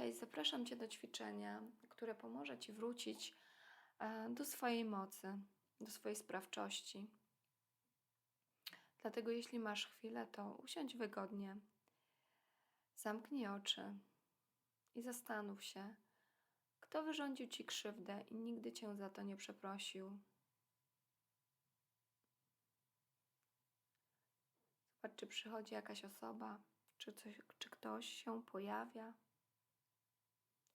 Cześć, zapraszam Cię do ćwiczenia, które pomoże Ci wrócić e, do swojej mocy, do swojej sprawczości. Dlatego, jeśli masz chwilę, to usiądź wygodnie, zamknij oczy i zastanów się, kto wyrządził Ci krzywdę i nigdy Cię za to nie przeprosił. Zobacz, czy przychodzi jakaś osoba, czy, coś, czy ktoś się pojawia.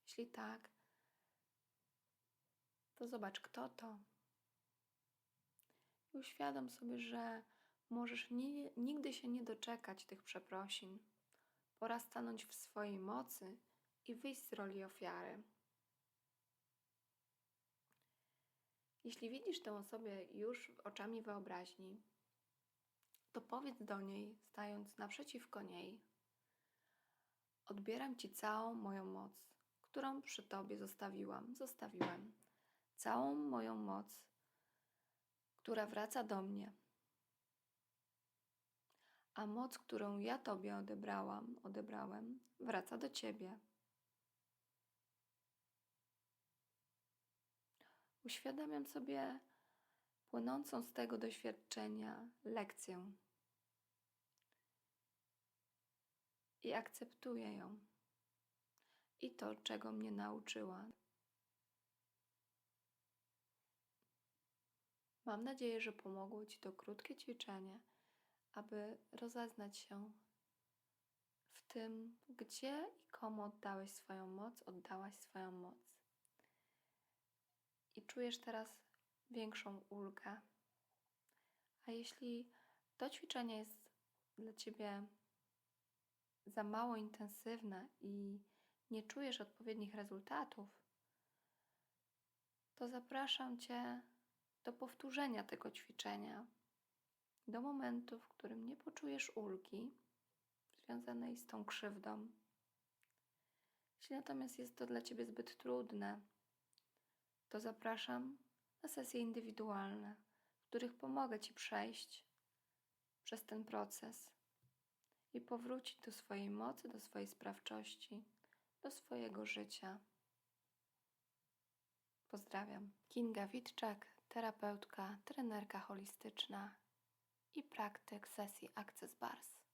Jeśli tak, to zobacz, kto to. I uświadom sobie, że możesz nie, nigdy się nie doczekać tych przeprosin. Pora stanąć w swojej mocy i wyjść z roli ofiary. Jeśli widzisz tę osobę już oczami wyobraźni, to powiedz do niej, stając naprzeciwko niej: Odbieram ci całą moją moc, którą przy tobie zostawiłam, zostawiłem. Całą moją moc, która wraca do mnie. A moc, którą ja tobie odebrałam, odebrałem, wraca do ciebie. Uświadamiam sobie płynącą z tego doświadczenia lekcję i akceptuję ją i to, czego mnie nauczyła. Mam nadzieję, że pomogło Ci to krótkie ćwiczenie, aby rozeznać się w tym, gdzie i komu oddałeś swoją moc, oddałaś swoją moc. I czujesz teraz większą ulgę. A jeśli to ćwiczenie jest dla Ciebie za mało intensywne i nie czujesz odpowiednich rezultatów, to zapraszam Cię do powtórzenia tego ćwiczenia do momentu, w którym nie poczujesz ulgi związanej z tą krzywdą. Jeśli natomiast jest to dla Ciebie zbyt trudne, to zapraszam na sesje indywidualne, w których pomogę Ci przejść przez ten proces i powrócić do swojej mocy, do swojej sprawczości, do swojego życia. Pozdrawiam. Kinga Witczak, terapeutka, trenerka holistyczna i praktyk sesji Access Bars.